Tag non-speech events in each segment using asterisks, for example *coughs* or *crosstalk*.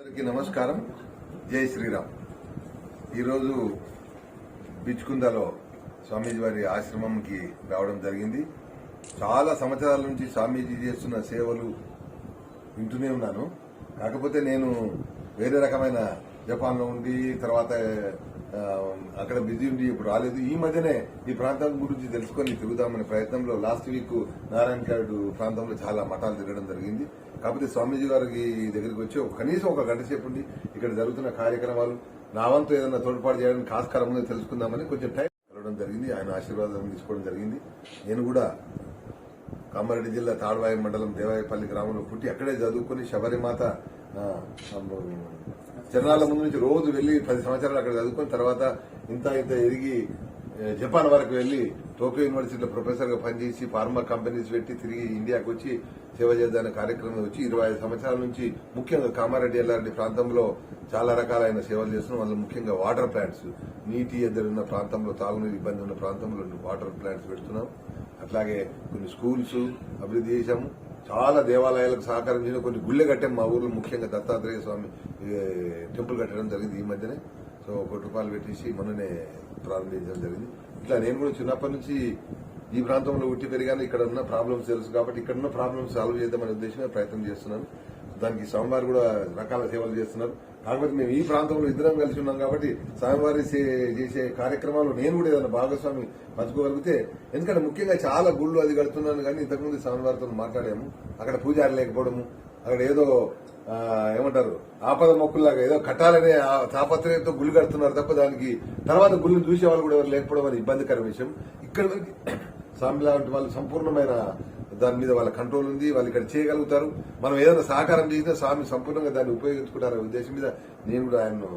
అందరికీ నమస్కారం. జై శ్రీరామ్. ఈరోజు బిచ్చుకుందలో స్వామీజీ వారి ఆశ్రమంకి రావడం జరిగింది. చాలా సంవత్సరాల నుంచి స్వామీజీ చేస్తున్న సేవలు వింటూనే ఉన్నాను. కాకపోతే నేను వేరే రకమైన జపాన్లో ఉండి తర్వాత అక్కడ బిజీ ఉండి ఇప్పుడు రాలేదు. ఈ మధ్యనే ఈ ప్రాంతం గురించి తెలుసుకొని తిరుగుదామనే ప్రయత్నంలో లాస్ట్ వీక్ నారాయణ గారు ప్రాంతంలో చాలా మఠాలు తిరగడం జరిగింది. కాకపోతే స్వామీజీ గారికి దగ్గరికి వచ్చి కనీసం ఒక గంట సేపు ఇక్కడ జరుగుతున్న కార్యక్రమాలు నా వంతు ఏదైనా తోడ్పాటు చేయడానికి ఆస్కారం ఉందో తెలుసుకుందామని కొంచెం టైం కలవడం జరిగింది. ఆయన ఆశీర్వాదం తీసుకోవడం జరిగింది. నేను కూడా కామారెడ్డి జిల్లా తాడవాయి మండలం దేవాయపల్లి గ్రామంలో పుట్టి అక్కడే చదువుకుని శబరిమాత ఆ, ముందు నుంచి రోజు వెళ్ళి పది సంవత్సరాలు అక్కడ చదువుకుని తర్వాత ఇంత ఇంత ఎదిగి జపాన్ వరకు వెళ్ళి టోక్యో యూనివర్సిటీలో ప్రొఫెసర్గా పనిచేసి ఫార్మా కంపెనీస్ పెట్టి తిరిగి ఇండియాకు వచ్చి సేవ చేద్దానే కార్యక్రమం వచ్చి ఇరవై ఐదు సంవత్సరాల నుంచి ముఖ్యంగా కామారెడ్డి ఎల్లారెడ్డి ప్రాంతంలో చాలా రకాలైన సేవలు చేస్తున్నాం. అందులో ముఖ్యంగా వాటర్ ప్లాంట్స్ నీటి ఎద్దరు ఉన్న ప్రాంతంలో తాగునీరు ఇబ్బంది ఉన్న ప్రాంతంలో వాటర్ ప్లాంట్స్ పెడుతున్నాం. అట్లాగే కొన్ని స్కూల్స్ అభివృద్ధి చేశాము. చాలా దేవాలయాలకు సహకారం చేసిన కొన్ని గుళ్ళె కట్టాం మా ఊర్లో ముఖ్యంగా దత్తాత్రేయ స్వామి టెంపుల్ కట్టడం జరిగింది ఈ మధ్యనే. సో కోటి రూపాయలు పెట్టేసి మొన్ననే ప్రారంభించడం జరిగింది. ఇట్లా నేను కూడా చిన్నప్పటి నుంచి ఈ ప్రాంతంలో ఉట్టి పెరిగాను ఇక్కడ ఉన్న ప్రాబ్లమ్స్ తెలుసు కాబట్టి ఇక్కడ ఉన్న ప్రాబ్లమ్స్ సాల్వ్ చేద్దామనే ఉద్దేశంగా ప్రయత్నం చేస్తున్నాను. దానికి స్వామివారు కూడా రకాల సేవలు చేస్తున్నారు. కాకపోతే మేము ఈ ప్రాంతంలో ఇద్దరం కలిసి ఉన్నాం కాబట్టి స్వామివారి చేసే కార్యక్రమాలు నేను కూడా ఏదైనా భాగస్వామి పంచుకోగలిగితే ఎందుకంటే ముఖ్యంగా చాలా గుళ్ళు అది కడుతున్నాను కానీ ఇంతకుముందు స్వామివారితో మాట్లాడాము. అక్కడ పూజారి లేకపోవడము అక్కడ ఏదో ఏమంటారు? ఆపద మొక్కుల్లాగా ఏదో కట్టాలనే ఆ తాపత్రయంతో గుళ్ళు కడుతున్నారు తప్ప దానికి తర్వాత గుళ్ళు చూసే వాళ్ళు కూడా ఎవరు లేకపోవడం అది ఇబ్బందికర విషయం. ఇక్కడ వరకు *coughs* స్వామి లాంటి వాళ్ళు సంపూర్ణమైన దాని మీద వాళ్ళ కంట్రోల్ ఉంది వాళ్ళు ఇక్కడ చేయగలుగుతారు. మనం ఏదైనా సహకారం చేసినా స్వామి సంపూర్ణంగా దాన్ని ఉపయోగించుకుంటారనే ఉద్దేశం మీద నేను కూడా ఆయన్ను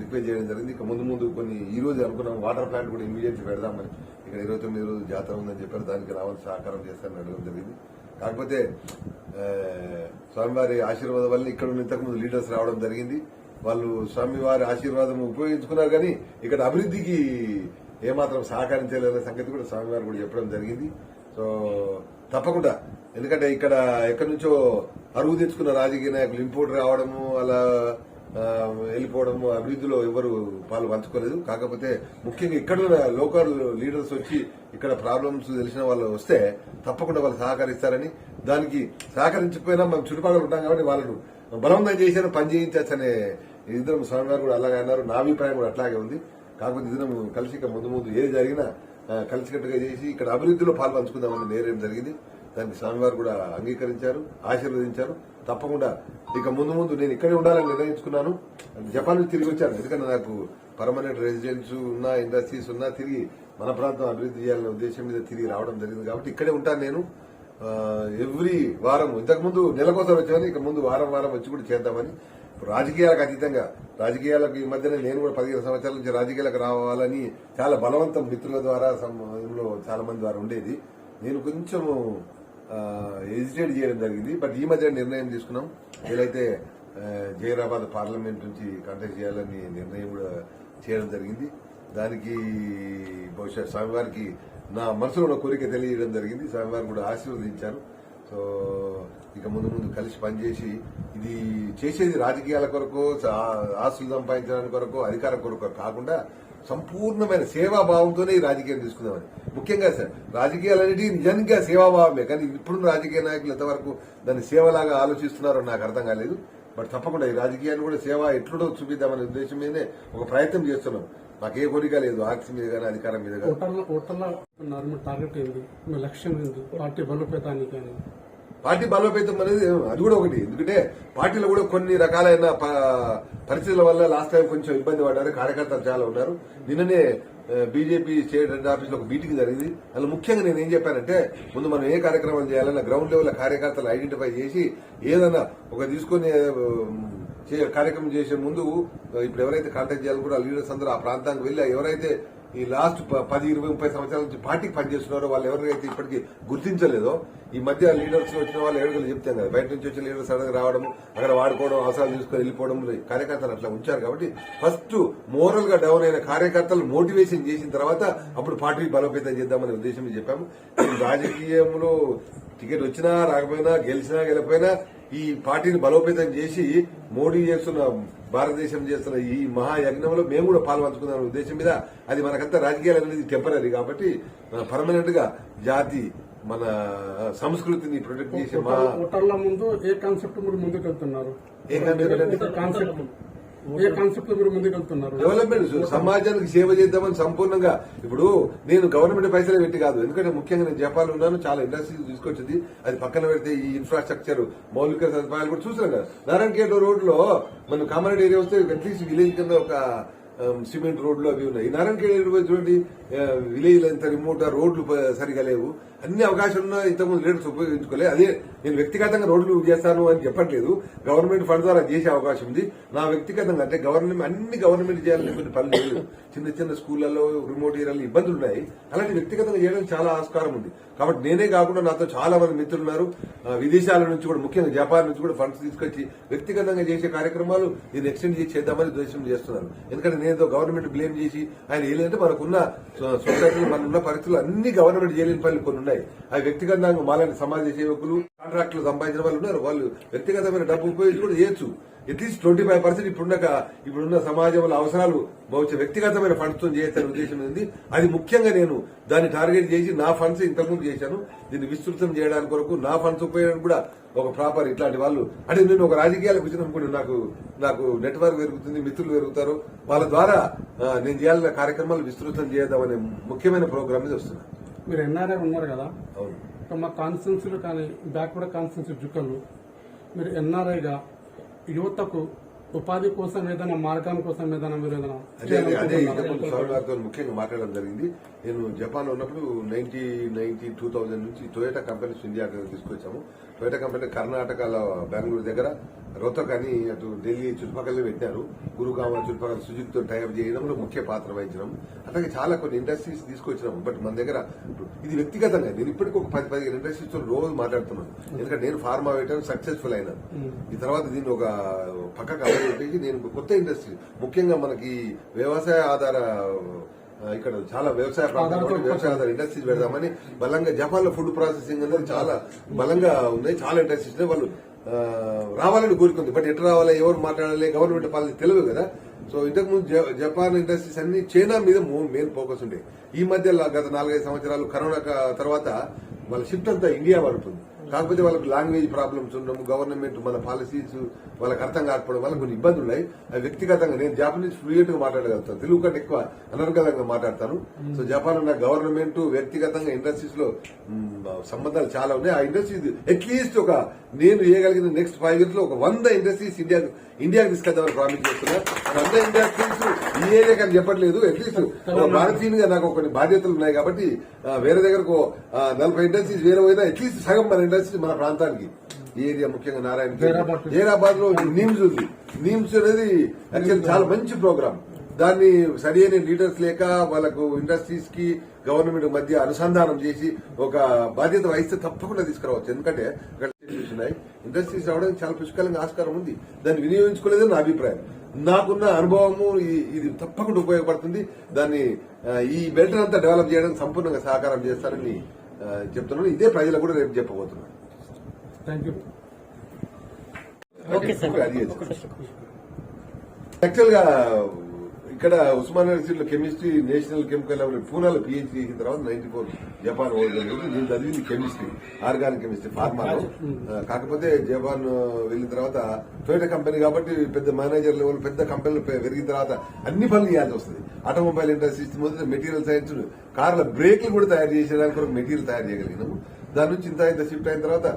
రిక్వెస్ట్ చేయడం జరిగింది. ఇక ముందు ముందు కొన్ని ఈ రోజు అనుకున్నాం వాటర్ ప్లాంట్ కూడా ఇమీడియట్ పెడదామని. ఇక్కడ ఇరవై తొమ్మిది రోజు జాతర ఉందని చెప్పారు. దానికి రావాల్సిన సహకారం చేస్తారని అడగడం జరిగింది. కాకపోతే స్వామివారి ఆశీర్వాదం వల్ల ఇక్కడ ఉన్న ఇంతకుముందు లీడర్స్ రావడం జరిగింది. వాళ్ళు స్వామివారి ఆశీర్వాదం ఉపయోగించుకున్నారు కానీ ఇక్కడ అభివృద్ధికి ఏమాత్రం సహకరించలేదనే సంగతి కూడా స్వామివారు కూడా చెప్పడం జరిగింది. సో తప్పకుండా. ఎందుకంటే ఇక్కడ ఎక్కడి నుంచో అరువు తెచ్చుకున్న రాజకీయ నాయకులు ఇంపోర్ట్ రావడము అలా వెళ్ళిపోవడము అభివృద్ధిలో ఎవరు పాలు పంచుకోలేదు. కాకపోతే ముఖ్యంగా ఇక్కడ లోకల్ లీడర్స్ వచ్చి ఇక్కడ ప్రాబ్లమ్స్ తెలిసిన వాళ్ళు వస్తే తప్పకుండా వాళ్ళు సహకరిస్తారని దానికి సహకరించకపోయినా మనం చుట్టుపక్కల ఉంటాం కాబట్టి వాళ్ళను బలవంతం చేశారు పని చేయించచ్చనే ఇద్దరం స్వామి గారు కూడా అలాగే అన్నారు. నా అభిప్రాయం కూడా అట్లాగే ఉంది. కాకపోతే ఇద్దరం కలిసి ముందు ముందు ఏది జరిగినా కలిసికట్టుగా చేసి ఇక్కడ అభివృద్ధిలో పాలు పంచుకుందామని నేరేం జరిగింది. దానికి స్వామివారు కూడా అంగీకరించారు ఆశీర్వదించారు. తప్పకుండా. ఇక ముందు ముందు నేను ఇక్కడే ఉండాలని నిర్ణయించుకున్నాను. జపాన్ నుంచి తిరిగి వచ్చాను. ఎందుకంటే నాకు పర్మనెంట్ రెసిడెన్స్ ఉన్నా ఇండస్ట్రీస్ ఉన్నా తిరిగి మన ప్రాంతం అభివృద్ధి చేయాలనే ఉద్దేశం మీద తిరిగి రావడం జరిగింది. కాబట్టి ఇక్కడే ఉంటాను నేను. ఎవ్రీ వారం ఇంతకుముందు నెలకోసం వచ్చామని ఇక ముందు వారం వారం వచ్చి కూడా చేద్దామని. రాజకీయాలకు అతీతంగా రాజకీయాలకు ఈ మధ్యన నేను కూడా పదిహేను సంవత్సరాల నుంచి రాజకీయాలకు రావాలని చాలా బలవంతం మిత్రుల ద్వారా చాలా మంది ద్వారా ఉండేది. నేను కొంచెము హెజిటేట్ చేయడం జరిగింది. బట్ ఈ మధ్య నిర్ణయం తీసుకున్నాం. ఏదైతే ఆ, జైరాబాద్ పార్లమెంట్ నుంచి కంటెక్ట్ చేయాలని నిర్ణయం కూడా చేయడం జరిగింది. దానికి బహుశా స్వామివారికి నా మనసులో ఉన్న కోరిక తెలియడం జరిగింది. స్వామివారు కూడా ఆశీర్వదించారు. సో ఇక ముందు ముందు కలిసి పనిచేసి ఇది చేసేది రాజకీయాల కొరకు ఆస్తులు సంపాదించడానికి కొరకు అధికారం కొరకు కాకుండా సంపూర్ణమైన సేవాభావంతోనే ఈ రాజకీయం తీసుకుందామని. ముఖ్యంగా సార్ రాజకీయాలన్నిటి నిజంగా సేవాభావమే కానీ ఇప్పుడున్న రాజకీయ నాయకులు ఎంతవరకు దాన్ని సేవలాగా ఆలోచిస్తున్నారో నాకు అర్థం కాలేదు. బట్ తప్పకుండా ఈ రాజకీయాన్ని కూడా సేవ ఎట్లుడో చూపిద్దామనే ఉద్దేశం మీదనే ఒక ప్రయత్నం చేస్తున్నాం. మాకే కోరిక లేదు ఆర్ట్స్ మీద కానీ అధికారం మీద కానీ. ఓటర్ల ఓటర్ల టార్గెట్ ఏంది? లక్ష్యం ఏంది? పార్టీ బలోపేతానికి కానీ. పార్టీ బలోపేతం అనేది అది కూడా ఒకటి. ఎందుకంటే పార్టీలో కూడా కొన్ని రకాలైన ప- పరిస్థితుల వల్ల లాస్ట్ టైం కొంచెం ఇబ్బంది పడ్డారు. కార్యకర్తలు చాలా ఉన్నారు. నిన్ననే బీజేపీ స్టేట్ హెడ్ ఆఫీస్లో ఒక మీటింగ్ జరిగింది. అందులో ముఖ్యంగా నేను ఏం చెప్పానంటే ముందు మనం ఏ కార్యక్రమం చేయాలన్నా గ్రౌండ్ లెవెల్ కార్యకర్తలు ఐడెంటిఫై చేసి ఏదైనా ఒక తీసుకొని చే- కార్యక్రమం చేసే ముందు ఇప్పుడు ఎవరైతే కాంటాక్ట్ చేయాలో కూడా లీడర్స్ అందరూ ఆ ప్రాంతానికి వెళ్ళి ఎవరైతే ఈ లాస్ట్ ప- పది ఇరవై ముప్పై సంవత్సరాల నుంచి పార్టీకి పనిచేస్తున్నారో వాళ్ళు ఎవరైతే ఇప్పటికీ గుర్తించలేదో ఈ మధ్య లీడర్స్ వచ్చిన వాళ్ళు ఎవరికైనా చెప్తాం కదా బయట నుంచి వచ్చిన లీడర్స్ సడన్ రావడం అక్కడ వాడుకోవడం అవసరాలు తీసుకొని వెళ్ళిపోవడం కార్యకర్తలు అట్లా ఉంచారు కాబట్టి ఫస్ట్ మోరల్గా డౌన్ అయిన కార్యకర్తలు మోటివేషన్ చేసిన తర్వాత అప్పుడు పార్టీ బలోపేతం చేద్దామనే ఉద్దేశం చెప్పాము. ఈ రాజకీయంలో టికెట్ వచ్చినా రాకపోయినా గెలిచినా గెలిపోయినా ఈ పార్టీని బలోపేతం చేసి మోడీ చేస్తున్న భారతదేశం చేస్తున్న ఈ మహాయజ్ఞంలో మేము కూడా పాల్పంచుకున్న ఉద్దేశం మీద అది మనకంతా రాజకీయాలు అనేది టెంపరీ కాబట్టి పర్మనెంట్గా జాతి మన సంస్కృతిని ప్రొటెక్ట్ చేసే ఓటర్ల ముందు ఏ కాన్సెప్ట్ మీరు ముందుకు వెళ్తున్నారు కాన్సెప్ట్? ఏ కాన్సెప్ట్ మీరు డెవలప్మెంట్ సమాజానికి సేవ చేద్దామని సంపూర్ణంగా ఇప్పుడు నేను గవర్నమెంట్ పైసలు పెట్టి కాదు. ఎందుకంటే ముఖ్యంగా నేను జపాన్ ఉన్నాను చాలా ఇండస్ట్రీస్ తీసుకొచ్చింది. అది పక్కన పెడితే ఈ ఇన్ఫ్రాస్ట్రక్చర్ మౌలిక సదుపాయాలు కూడా చూసాం కదా. నారాయణ ఖేడ్ రోడ్లో మనం కామారెడ్డి ఏరియా వస్తే అట్లీస్ట్ విలేజ్ కింద ఒక సిమెంట్ రోడ్లు అవి ఉన్నాయి. ఈ నారాయణ ఏరియా చూడండి విలేజ్ ఎంత రిమోట్ రోడ్లు సరిగా లేవు. అన్ని అవకాశాలు ఉన్నా ఇంతకుముందు లీడర్స్ ఉపయోగించుకోలే. అదే నేను వ్యక్తిగతంగా రోడ్లు చేస్తాను అని చెప్పట్లేదు. గవర్నమెంట్ ఫండ్ ద్వారా చేసే అవకాశం ఉంది. నా వ్యక్తిగతంగా అంటే గవర్నమెంట్ అన్ని గవర్నమెంట్ చేయాలని పని పనులు లేదు. చిన్న చిన్న స్కూళ్ళలో రిమోట్ ఏరియాలో ఇబ్బందులు ఉన్నాయి. అలాంటి వ్యక్తిగతంగా చేయడానికి చాలా ఆస్కారం ఉంది. కాబట్టి నేనే కాకుండా నాతో చాలా మంది మిత్రులు ఉన్నారు విదేశాల నుంచి కూడా ముఖ్యంగా జపాన్ నుంచి కూడా ఫండ్స్ తీసుకొచ్చి వ్యక్తిగతంగా చేసే కార్యక్రమాలు నేను ఎక్స్టెండ్ చేసి చేద్దామని ఉద్దేశం చేస్తున్నారు. ఎందుకంటే నేను గవర్నమెంట్ బ్లేమ్ చేసి ఆయన ఏలేదంటే మనకున్న సొ- సొసైటీలో ఉన్న పరిస్థితులు అన్ని గవర్నమెంట్ చేయలేని పనులు కొన్ని ఉన్నాయి. అవి వ్యక్తిగతంగా మాలని సమాజ సేవకులు కాంట్రాక్టులు సంపాదించిన వాళ్ళు ఉన్నారు. వాళ్ళు వ్యక్తిగతమైన డబ్బు ఉపయోగించి కూడా చేయొచ్చు. అట్లీస్ట్ ట్వంటీ ఫైవ్ పర్సెంట్ ఇప్పుడున్న ఇప్పుడున్న సమాజంలో అవసరాలు బహుశా వ్యక్తిగతమైన ఫండ్స్తో చేయొచ్చని ఉద్దేశం ఉంది. అది ముఖ్యంగా నేను దాన్ని టార్గెట్ చేసి నా ఫండ్స్ ఇంతకుముందు చేశాను. దీన్ని విస్తృతం చేయడానికి కొరకు నా ఫండ్స్ ఉపయోగం కూడా ఒక ప్రాపర్ ఇట్లాంటి వాళ్ళు అంటే నేను ఒక రాజకీయాలకు వచ్చినప్పుడు నాకు నాకు నెట్వర్క్ పెరుగుతుంది మిత్రులు పెరుగుతారు. వాళ్ళ ద్వారా నేను చేయాలన్న కార్యక్రమాలు విస్తృతం చేద్దామనే ముఖ్యమైన ప్రోగ్రామ్ మీద వస్తున్నాను మీరు ఎన్ఆర్ఐ ఉన్నారు కదా? మా కాన్స్టిట్యున్సీలు కానీ బ్యాక్వర్డ్ కాన్స్టిట్యున్సీ జుక్కలు. మీరు ఎన్ఆర్ఐగా యువతకు ఉపాధి కోసం ఏదైనా మార్గాల కోసం ఏదైనా మీరు ఏదైనా అదే? స్వామి ముఖ్యంగా మాట్లాడడం జరిగింది. నేను జపాన్లో ఉన్నప్పుడు నైన్టీ నైన్టీ టూ థౌజండ్ నుంచి టొయోటా కంపెనీస్ ఇండియా తీసుకొచ్చాము. టొయోటా కంపెనీ కర్ణాటకలో బెంగళూరు దగ్గర రోతక్ అని అటు ఢిల్లీ చుట్టుపక్కల పెట్టారు. గురుగామ చుట్టుపక్కల సుజిత్తో టైప్ చేయడంలో ముఖ్య పాత్ర వహించడం. అట్లాగే చాలా కొన్ని ఇండస్ట్రీస్ తీసుకొచ్చినాం. బట్ మన దగ్గర ఇది వ్యక్తిగతంగా నేను ఇప్పటికి ఒక పది పదిహేను ఇండస్ట్రీస్తో రోజు మాట్లాడుతున్నాను. ఎందుకంటే నేను ఫార్మా వేయడం సక్సెస్ఫుల్ అయినాను ఈ తర్వాత దీన్ని ఒక పక్కకు అమలు పెట్టేసి నేను కొత్త ఇండస్ట్రీ ముఖ్యంగా మనకి వ్యవసాయ ఆధార ఇక్కడ చాలా వ్యవసాయ వ్యవసాయ ఆధార ఇండస్ట్రీస్ పెడదామని బలంగా జపాన్లో ఫుడ్ ప్రాసెసింగ్ అనేది చాలా బలంగా ఉన్నాయి. చాలా ఇండస్ట్రీస్ ఉన్నాయి. వాళ్ళు రావాలని కోరుకుంది. బట్ ఎట్లా రావాలి ఎవరు మాట్లాడాలి గవర్నమెంట్ పాలన తెలియదు కదా. సో ఇంతకుముందు జ- జపాన్ ఇండస్ట్రీస్ అన్ని చైనా మీద మెయిన్ ఫోకస్ ఉండే. ఈ మధ్య గత నాలుగైదు సంవత్సరాలు కరోనా తర్వాత వాళ్ళ షిఫ్ట్ అంతా ఇండియా పడుతుంది కాకపోతే వాళ్ళకి లాంగ్వేజ్ ప్రాబ్లమ్స్ ఉండడం గవర్నమెంట్ మన పాలసీస్ వాళ్ళకి అర్థం కాకపోవడం వల్ల కొన్ని ఇబ్బందులు ఉన్నాయి. అవి వ్యక్తిగతంగా నేను జాపనీస్ ఫ్లూయెంట్గా మాట్లాడగలుగుతాను. తెలుగు కంటే ఎక్కువ అనర్గళంగా మాట్లాడతాను. సో జపాన్ ఉన్న గవర్నమెంట్ వ్యక్తిగతంగా ఇండస్ట్రీస్లో సంబంధాలు చాలా ఉన్నాయి. ఆ ఇండస్ట్రీస్ అట్లీస్ట్ ఒక నేను చేయగలిగిన నెక్స్ట్ ఫైవ్ ఇయర్స్లో ఒక వంద ఇండస్ట్రీస్ ఇండియా ఇండియాకి తీసుకెళ్దామని ప్రామిస్ చేస్తున్నా. వంద ఇండస్ట్రీస్ ఈ ఏరియా కానీ చెప్పట్లేదు. అట్లీస్ట్ భారతీయునిగా నాకు కొన్ని బాధ్యతలు ఉన్నాయి కాబట్టి వేరే దగ్గరకు నలభై ఇండస్ట్రీస్ వేరే పోయినా అట్లీస్ట్ సగం మన ఇండస్ట్రీస్ మన ప్రాంతానికి. ఈ ఏరియా ముఖ్యంగా నారాయణ. జైరాబాద్లో నిమ్స్ ఉంది. నిమ్స్ అనేది యాక్చువల్ చాలా మంచి ప్రోగ్రామ్. దాన్ని సరైన లీడర్స్ లేక వాళ్ళకు ఇండస్ట్రీస్కి గవర్నమెంట్ మధ్య అనుసంధానం చేసి ఒక బాధ్యత వహిస్తే తప్పకుండా తీసుకురావచ్చు. ఎందుకంటే ఇండస్ట్రీస్ ఉన్నాయి. ఇండస్ట్రీస్ రావడానికి చాలా పుష్కలంగా ఆస్కారం ఉంది. దాన్ని వినియోగించుకోలేదని నా అభిప్రాయం. నాకున్న అనుభవము ఇది తప్పకుండా ఉపయోగపడుతుంది. దాన్ని ఈ బెల్ట్ అంతా డెవలప్ చేయడానికి సంపూర్ణంగా సహకారం చేస్తారని చెప్తున్నాను. ఇదే ప్రజలకు కూడా రేపు చెప్పబోతున్నాను. యాక్చువల్గా ఇక్కడ ఉస్మాన్ యూనివర్సిటీలో కెమిస్ట్రీ నేషనల్ కెమికల్ లెవెల్ పూనాలో పిహెచ్డీ చేసిన తర్వాత నైన్టీ ఫోర్ జపాన్ ఓల్డ్ నేను చదివింది కెమిస్ట్రీ ఆర్గానిక్ కెమిస్ట్రీ ఫార్మాలో కాకపోతే జపాన్ ఆ, వెళ్ళిన తర్వాత టొయోటా కంపెనీ కాబట్టి పెద్ద మేనేజర్ లెవెల్ పెద్ద కంపెనీలు పెరిగిన తర్వాత అన్ని పనులు చేయాల్సి వస్తుంది. ఆటోమొబైల్ ఇండస్ట్రీ మొదటి మెటీరియల్ సైన్స్ కార్ల బ్రేక్లు కూడా తయారు చేసేదానికి మెటీరియల్ తయారు చేయగలిగినాము. దాని నుంచి ఇంత ఇంత షిఫ్ట్ అయిన తర్వాత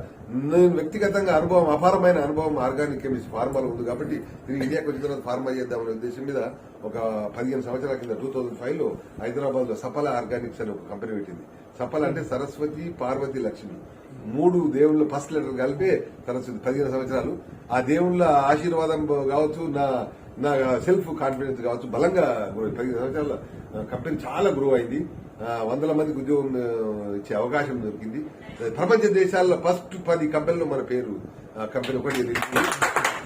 నేను వ్యక్తిగతంగా అనుభవం అపారమైన అనుభవం ఆర్గానిక్ కెమిస్ట్ ఫార్మాలో ఉంది కాబట్టి నేను ఇండియాకి వచ్చిన తర్వాత ఫార్మా చేద్దామనే ఉద్దేశం మీద ఒక పదిహేను సంవత్సరాల కింద టూ థౌసండ్ ఫైవ్లో హైదరాబాద్లో సఫల ఆర్గానిక్స్ అని ఒక కంపెనీ పెట్టింది. సఫల అంటే సరస్వతి పార్వతి లక్ష్మి. మూడు దేవుళ్ళ ఫస్ట్ లెటర్ కలిపే సరస్వతి పదిహేను సంవత్సరాలు. ఆ దేవుళ్ళ ఆశీర్వాదం కావచ్చు నా నా సెల్ఫ్ కాన్ఫిడెన్స్ కావచ్చు బలంగా పదిహేను సంవత్సరాల కంపెనీ చాలా గ్రో అయింది. వందల మందికి ఉద్యోగం ఇచ్చే అవకాశం దొరికింది. ప్రపంచ దేశాల్లో ఫస్ట్ పది కంపెనీలు మన పేరు ఆ, కంపెనీ ఒకటి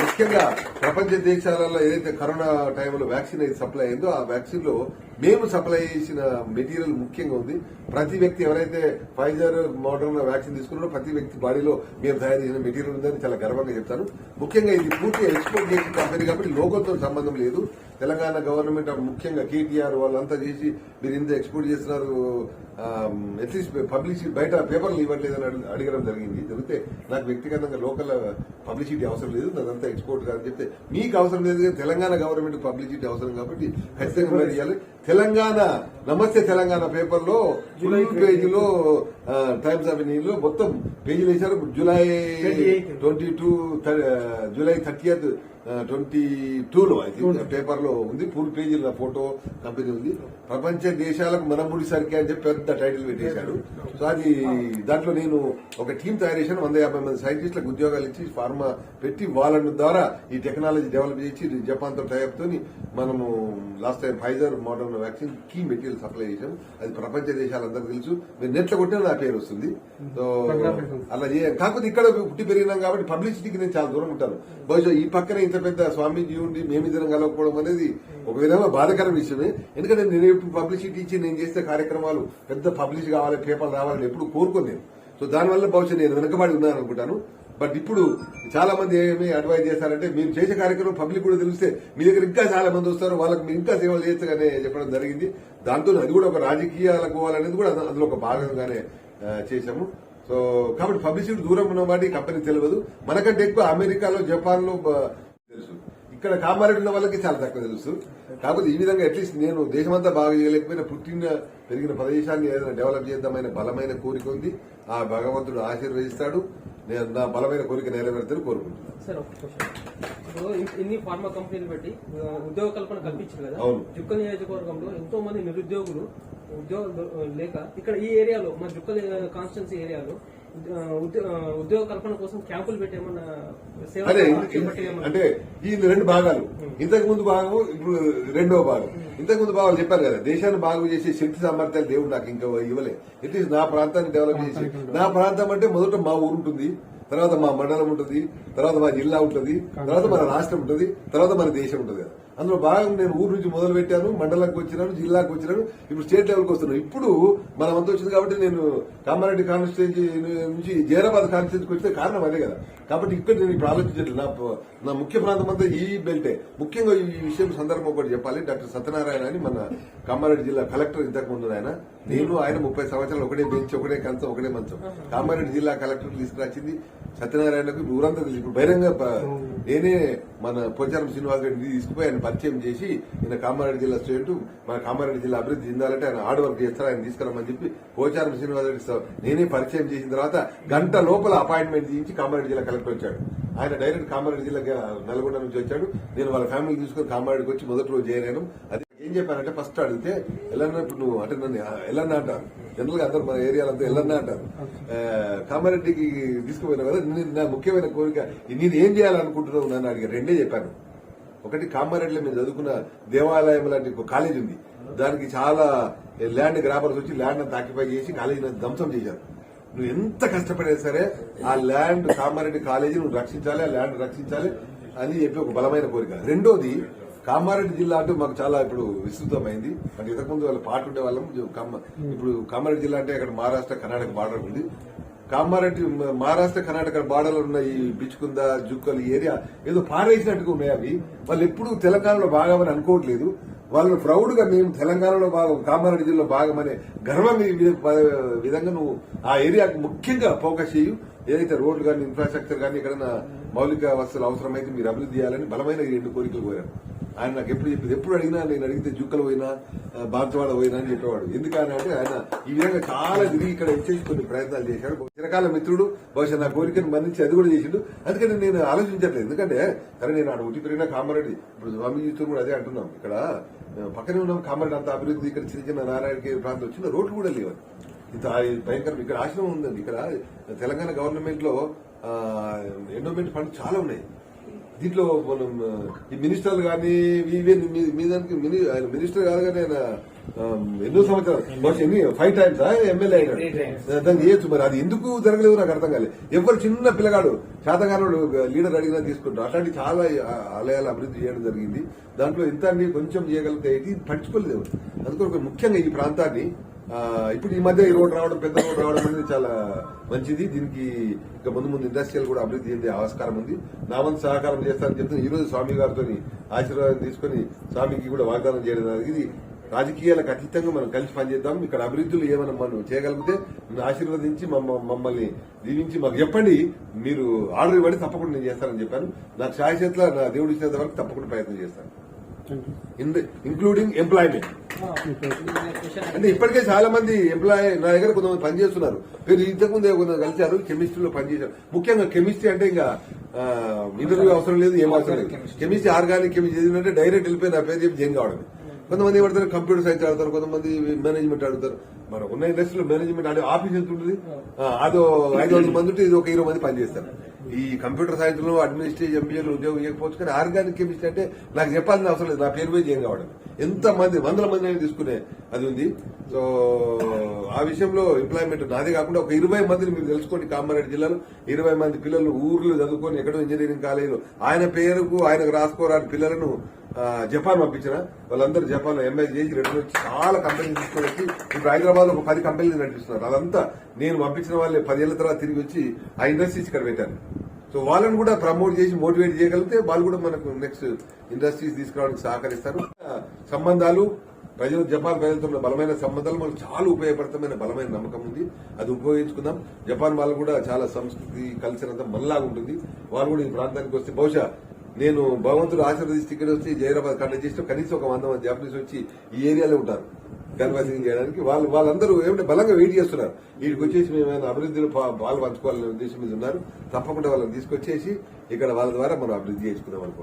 ముఖ్యంగా ప్రపంచ దేశాలలో ఏదైతే కరోనా టైంలో వ్యాక్సిన్ అయితే సప్లై అయిందో ఆ వ్యాక్సిన్లో మేము సప్లై చేసిన మెటీరియల్ ముఖ్యంగా ఉంది. ప్రతి వ్యక్తి ఎవరైతే ఫైజర్ మోడర్న్ వ్యాక్సిన్ తీసుకున్నారో ప్రతి వ్యక్తి బాడీలో మేము తయారు చేసిన మెటీరియల్ ఉందని చాలా గర్వంగా చెప్తాను. ముఖ్యంగా ఇది పూర్తిగా ఎక్స్పోర్ట్ చేసిన కంపెనీ కాబట్టి లోకల్తో సంబంధం లేదు. తెలంగాణ గవర్నమెంట్ ముఖ్యంగా కేటీఆర్ వాళ్ళంతా చేసి మీరు ఇంత ఎక్స్పోర్ట్ చేస్తున్నారు అట్లీస్ట్ పబ్లిసిటీ బయట పేపర్లు ఇవ్వట్లేదని అడి- అడగడం జరిగింది. జరిగితే నాకు వ్యక్తిగతంగా లోకల్ పబ్లిసిటీ అవసరం లేదు. నాదంతా ఎక్స్పోర్ట్ కాదని చెప్తే మీకు అవసరం లేదు. తెలంగాణ గవర్నమెంట్ పబ్లిసిటీ అవసరం కాబట్టి ఖచ్చితంగా ఇవ్వాలి తెలంగాణ నమస్తే తెలంగాణ పేపర్లో ఫుల్ పేజీలో టైమ్స్ ఆఫ్ ఇండియన్లో మొత్తం పేజీలు వేశారు. July 28. Twenty two July thirtieth twenty two లో ఐ థింక్ పేపర్లో ఉంది. ఫుల్ పేజీల ఫోటో కంపెనీ ఉంది. ప్రపంచ దేశాలకు మనముడి సరికి అని చెప్పి పెద్ద టైటిల్ పెట్టేశాడు. సో అది దాంట్లో నేను ఒక టీం తయారు చేశాను. వంద యాభై మంది సైంటిస్టులకు ఉద్యోగాలు ఇచ్చి ఫార్మా పెట్టి వాళ్ళ ద్వారా ఈ టెక్నాలజీ డెవలప్ చేసి జపాన్తో టైప్ తోని మనము last time Pfizer Moderna vaccine key material supply చేసాం అది ప్రపంచ దేశాలందరూ తెలుసు. మీరు నెట్లో కొట్టినా నా పేరు వస్తుంది. సో అలా చేయ కాకపోతే ఇక్కడ పుట్టి పెరిగినాం కాబట్టి పబ్లిసిటీకి నేను చాలా దూరం ఉంటాను. బహుశా ఈ పక్కనే ఇంత పెద్ద స్వామీజీ ఉండి మేమిద్దరం కలవకపోవడం అనేది ఒక విధంగా బాధకర విషయమే. ఎందుకంటే నేను ఎప్పుడు పబ్లిసిటీ ఇచ్చి నేను చేసే కార్యక్రమాలు పెద్ద పబ్లిష్ కావాలి పేపర్ రావాలని ఎప్పుడు కోరుకోను నేను. సో దానివల్ల బహుశా నేను వెనకబడి ఉన్నాను అనుకుంటాను. బట్ ఇప్పుడు చాలా మంది ఏమి అడ్వైజ్ చేస్తారంటే మీరు చేసే కార్యక్రమం పబ్లిక్ కూడా తెలిస్తే మీ దగ్గర ఇంకా చాలా మంది వస్తారు వాళ్ళకి మీరు ఇంకా సేవలు చేయొచ్చని చెప్పడం జరిగింది. దాంతో అది కూడా ఒక రాజకీయాలకు పోవాలనేది కూడా అందులో ఒక భాగంగానే చేశాము. సో కాబట్టి పబ్లిసిటీ దూరం ఉన్న వాటి కంపెనీ తెలియదు. మనకంటే ఎక్కువ అమెరికాలో జపాన్లో తెలుసు. ఇక్కడ కామారెడ్డి ఉన్న వాళ్ళకి చాలా తక్కువ తెలుసు. కాకపోతే ఈ విధంగా అట్లీస్ట్ నేను దేశమంతా బాగా చేయలేకపోయినా పుట్టిన పెరిగిన ప్రదేశాన్ని ఏదైనా డెవలప్ చేద్దామనే బలమైన కోరిక ఉంది. ఆ భగవంతుడు ఆశీర్వదిస్తాడు. నేను నా బలమైన కోరిక నెరవేరుతాను కోరుకుంటున్నాను. సార్ ఒక క్వశ్చన్ ఇన్ని ఫార్మా కంపెనీలు పెట్టి ఉద్యోగ కల్పన కల్పించారు కదా? అవును. జుక్కల్ నియోజకవర్గంలో ఎంతో మంది నిరుద్యోగులు ఉద్యోగం లేక ఇక్కడ ఈ ఏరియాలో మా జుక్కల్ కాన్స్టిట్యున్సీ ఏరియాలో ఉద్యోగ కల్పన కోసం క్యాంపులు పెట్టేమన్నా సేవ అదే అంటే ఈ రెండు భాగాలు. ఇంతకు ముందు భాగం ఇప్పుడు రెండో భాగం. ఇంతకు ముందు భాగాలు చెప్పారు కదా దేశాన్ని బాగు చేసే శక్తి సామర్థ్యాలు దేవుడు నాకు ఇంకా ఇవ్వలే. ఇట్ నా ప్రాంతాన్ని డెవలప్ చేసి. నా ప్రాంతం అంటే మొదట మా ఊరు ఉంటుంది తర్వాత మా మండలం ఉంటుంది తర్వాత మా జిల్లా ఉంటుంది తర్వాత మన రాష్ట్రం ఉంటుంది తర్వాత మన దేశం ఉంటుంది కదా. అందులో భాగం నేను ఊరు నుంచి మొదలు పెట్టాను మండలానికి వచ్చినాను జిల్లాకు వచ్చినాను ఇప్పుడు స్టేట్ లెవెల్కి వస్తున్నాను. ఇప్పుడు మన అంతా వచ్చింది కాబట్టి నేను కామారెడ్డి కాన్స్టిట్యూన్సీ నుంచి జైరాబాద్ కాన్స్టిట్యూన్సీకి వచ్చిన కారణం అదే కదా. కాబట్టి ఇక్కడ నేను ఇప్పుడు ఆలోచించట్లేదు. నా నా ముఖ్య ప్రాంతం అంతా ఈ బెల్టే. ముఖ్యంగా ఈ విషయం సందర్భం ఒకటి చెప్పాలి. డాక్టర్ సత్యనారాయణ అని మన కామారెడ్డి జిల్లా కలెక్టర్ ఇంతకు ముందు ఆయన. నేను ఆయన ముప్పై సంవత్సరాలు ఒకటే బెంచ్ ఒకటే కంచం ఒకటే మంచం. కామారెడ్డి జిల్లా కలెక్టర్ తీసుకురాచింది సత్యనారాయణకు. ఊరంతా తెలుసు. ఇప్పుడు బహిరంగ నేనే మన పోచారం శ్రీనివాస్ రెడ్డి తీసుకుపోయి ఆయన పరిచయం చేసి ఈయన కామారెడ్డి జిల్లా స్టూడెంట్ మన కామారెడ్డి జిల్లా అభివృద్ధి చెందాలంటే ఆయన హార్డ్ వర్క్ చేస్తారు ఆయన తీసుకురమ్మని చెప్పి పోచారం శ్రీనివాస్ రెడ్డి నేనే పరిచయం చేసిన తర్వాత గంట లోపల అపాయింట్మెంట్ తీయించి కామారెడ్డి జిల్లా కలెక్టర్ వచ్చాడు. ఆయన డైరెక్ట్ కామారెడ్డి జిల్లా నల్గొండ నుంచి వచ్చాడు. నేను వాళ్ళ ఫ్యామిలీ తీసుకొని కామారెడ్డికి వచ్చి మొదటి రోజు చేయలేను అది ఏం చెప్పానంటే ఫస్ట్ అడిగితే ఎల్లన్నా ఇప్పుడు నువ్వు అంటే నన్ను ఎల్లన్నా అంటారు. జనరల్గా అందరు మన ఏరియాలో అంతా ఎల్లన్నా అంటారు. కామారెడ్డికి తీసుకుపోయినా కదా నేను- నా ముఖ్యమైన కోరిక నేను ఏం చేయాలనుకుంటున్నావు నన్ను అడిగారు రెండే చెప్పాను. ఒకటి కామారెడ్డిలో మేము చదువుకున్న దేవాలయం లాంటి ఒక కాలేజ్ ఉంది. దానికి చాలా ల్యాండ్ గ్రాబర్స్ వచ్చి ల్యాండ్ అంతా ఆక్యుపై చేసి కాలేజీని ధ్వంసం చేశారు. నువ్వు ఎంత కష్టపడినా సరే ఆ ల్యాండ్ కామారెడ్డి కాలేజీ నువ్వు రక్షించాలి ఆ ల్యాండ్ రక్షించాలి అని చెప్పి ఒక బలమైన కోరిక. రెండోది కామారెడ్డి జిల్లా అంటే మాకు చాలా ఇప్పుడు విస్తృతమైంది. అంటే ఇంతకుముందు వాళ్ళ పాట ఉండే వాళ్ళం ఇప్పుడు కామారెడ్డి జిల్లా అంటే అక్కడ మహారాష్ట్ర కర్ణాటక బార్డర్ ఉంది. కామారెడ్డి మహారాష్ట్ర కర్ణాటక బార్డర్లో ఉన్న ఈ బిచ్చుకుంద జుక్కలు ఈ ఏరియా ఏదో పారేసినట్టుగా ఉన్నాయి అవి. వాళ్ళు ఎప్పుడు తెలంగాణలో భాగమని అనుకోవట్లేదు. వాళ్ళు ప్రౌడ్గా మేము తెలంగాణలో భాగం కామారెడ్డి జిల్లాలో భాగం అనే గర్వం విధంగా నువ్వు ఆ ఏరియాకు ముఖ్యంగా ఫోకస్ చేయు ఏదైతే రోడ్లు కానీ ఇన్ఫ్రాస్ట్రక్చర్ కానీ ఎక్కడైనా మౌలిక వసతులు అవసరమైతే మీరు అభివృద్ధి చేయాలని బలమైన రెండు కోరికలు కోరారు. ఆయన నాకు ఎప్పుడు చెప్పింది ఎప్పుడు అడిగినా నేను అడిగితే జుక్కలు పోయినా ఆ, పోయినా అని చెప్పేవాడు. ఎందుకని అంటే ఆయన ఈ విధంగా చాలా తిరిగి ఇక్కడ ఇచ్చేసి కొన్ని ప్రయత్నాలు చేశాడు. చిరకాల మిత్రుడు బహుశా నా కోరికను మన్నించి అది కూడా చేసిండు. అందుకని నేను ఆలోచించట్లేదు. ఎందుకంటే సరే నేను ఆడ ఉట్టి పెరిగినా కామారెడ్డి ఇప్పుడు స్వామీజీతో కూడా అదే అంటున్నాం. ఇక్కడ పక్కనే ఉన్నాం కామారెడ్డి అంత అభివృద్ధి ఇక్కడ చిన్న చిన్న నారాయణకి ప్రాంతం వచ్చిన రోడ్లు కూడా లేవు. ఇంత భయంకరం ఇక్కడ ఆశ్రమం ఉందండి. ఇక్కడ తెలంగాణ గవర్నమెంట్లో ఎండోమెంట్ ఫండ్ చాలా ఉన్నాయి. దీంట్లో మనం ఈ మినిస్టర్లు కానీ ఇవే మీ- దానికి మిని- ఆయన మినిస్టర్ కాదు కానీ ఆయన ఎన్నో సంవత్సరాలు ఎన్ని? ఫైవ్ టైమ్స్ ఎమ్మెల్యే అయినాడు. దాన్ని చేయొచ్చు మరి? అది ఎందుకు జరగలేదు నాకు అర్థం కాలేదు. ఎవరు చిన్న పిల్లగాడు శాతగానుడు లీడర్ అడిగినా తీసుకుంటారు. అట్లాంటి చాలా ఆలయాలు అభివృద్ధి చేయడం జరిగింది. దాంట్లో ఎంత అండి కొంచెం చేయగలిగితే ఇది పట్టించుకోలేదు ఒక ముఖ్యంగా ఈ ప్రాంతాన్ని ఇప్పుడు ఈ మధ్య ఈ రోడ్ రావడం పెద్ద రోడ్ రావడం అనేది చాలా మంచిది. దీనికి ఇక ముందు ముందు ఇండస్ట్రియల్ కూడా అభివృద్ధి చెందే ఆస్కారం ఉంది. నా వంతు సహకారం చేస్తానని చెప్తే ఈ రోజు స్వామి గారితో ఆశీర్వాదం తీసుకొని స్వామికి కూడా వాగ్దానం చేయడం. ఇది రాజకీయాలకు అతీతంగా మనం కలిసి పనిచేద్దాం. ఇక్కడ అభివృద్ధులు ఏమైనా మనం చేయగలిగితే ఆశీర్వదించి మమ్మ- మమ్మల్ని దీవించి మాకు చెప్పండి. మీరు ఆర్డర్ ఇవ్వండి తప్పకుండా నేను చేస్తానని చెప్పాను. నాకు శాయశేట్ల నా దేవుడు ఇచ్చినంత వరకు తప్పకుండా ప్రయత్నం చేస్తాను. Including employment. అంటే ఇప్పటికే చాలా మంది ఎంప్లాయ్ నా దగ్గర కొంతమంది పనిచేస్తున్నారు మీరు ఇంతకు ముందే కొంతమంది కలిశారు కెమిస్ట్రీలో పనిచేశారు ముఖ్యంగా కెమిస్ట్రీ అంటే ఇంకా ఇంటర్వ్యూ అవసరం లేదు ఏం అవసరం లేదు. కెమిస్ట్రీ ఆర్గానిక్ కెమిస్ట్రీ చదివినంటే డైరెక్ట్ వెళ్ళిపోయి నా పేరు చెప్పి జైన్ కావడం కొంతమంది ఏమంటారు కంప్యూటర్ సైన్స్ ఆడతారు కొంతమంది మేనేజ్మెంట్ ఆడతారు. మన ఉన్న ఇండస్ట్రీలో మేనేజ్మెంట్ ఆడే ఆఫీస్ ఎంత ఉంటుంది? అదో ఐదు వందల మంది ఉంటే ఇది ఒక ఇరవై మంది పనిచేస్తారు ఈ కంప్యూటర్ సైన్స్లో అడ్మినిస్ట్రేటివ్ ఎంబీఏలు ఉద్యోగం చేయకపోవచ్చు కానీ ఆర్గానిక్ కెమిస్ట్రీ అంటే నాకు చెప్పాల్సిన అవసరం లేదు. నా పేరు మీద ఏం కావడం ఎంత మంది వందల మంది అయినా తీసుకునే అది ఉంది. సో ఆ విషయంలో ఎంప్లాయ్మెంట్ నాదే కాకుండా ఒక ఇరవై మందిని మీరు తెలుసుకోండి కామారెడ్డి జిల్లాలో. ఇరవై మంది పిల్లలు ఊర్లు చదువుకొని ఎక్కడో ఇంజనీరింగ్ కాలేజీలో. ఆయన పేరుకు ఆయనకు రాసుకోరాని పిల్లలను జపాన్ పంపించిన. వాళ్ళందరూ జపాన్లో ఎంఎస్ చేసి రిటర్న్ వచ్చి చాలా కంపెనీలు తీసుకొని వచ్చి ఇప్పుడు హైదరాబాద్లో ఒక పది కంపెనీలు నడిపిస్తున్నారు. అదంతా నేను పంపించిన వాళ్ళే పదేళ్ళ తర్వాత తిరిగి వచ్చి ఆ ఇండస్ట్రీస్ ఇక్కడ పెట్టాను సో వాళ్ళని కూడా ప్రమోట్ చేసి మోటివేట్ చేయగలిగితే వాళ్ళు కూడా మనకు నెక్స్ట్ ఇండస్ట్రీస్ తీసుకురావడానికి సహకరిస్తారు. సంబంధాలు ప్రజలు జపాన్ ప్రజలతో ఉన్న బలమైన సంబంధాలు మనకు చాలా ఉపయోగపడతామైన బలమైన నమ్మకం ఉంది. అది ఉపయోగించుకుందాం. జపాన్ వాళ్ళు కూడా చాలా సంస్కృతి కల్చర్ అంతా మనలాగా ఉంటుంది. వాళ్ళు కూడా ఈ ప్రాంతానికి వస్తే బహుశా నేను భగవంతుడు ఆశీర్వదిస్తే ఇక్కడ వచ్చి జైరాబాద్ కండక్ట్ చేసిన కనీసం ఒక వంద మంది జాపనీస్ వచ్చి ఈ ఏరియాలో ఉంటారు. కన్వర్సింగ్ చేయడానికి వాళ్ళు వాళ్ళందరూ ఏమంటే బలంగా వెయిట్ చేస్తున్నారు. వీటికి వచ్చేసి మేము ఏమైనా అభివృద్ధిలో పాలు పంచుకోవాలనే ఉద్దేశం మీద ఉన్నారు. తప్పకుండా వాళ్ళని తీసుకొచ్చేసి ఇక్కడ వాళ్ళ ద్వారా మనం అభివృద్ధి చేసుకున్నాం అనుకో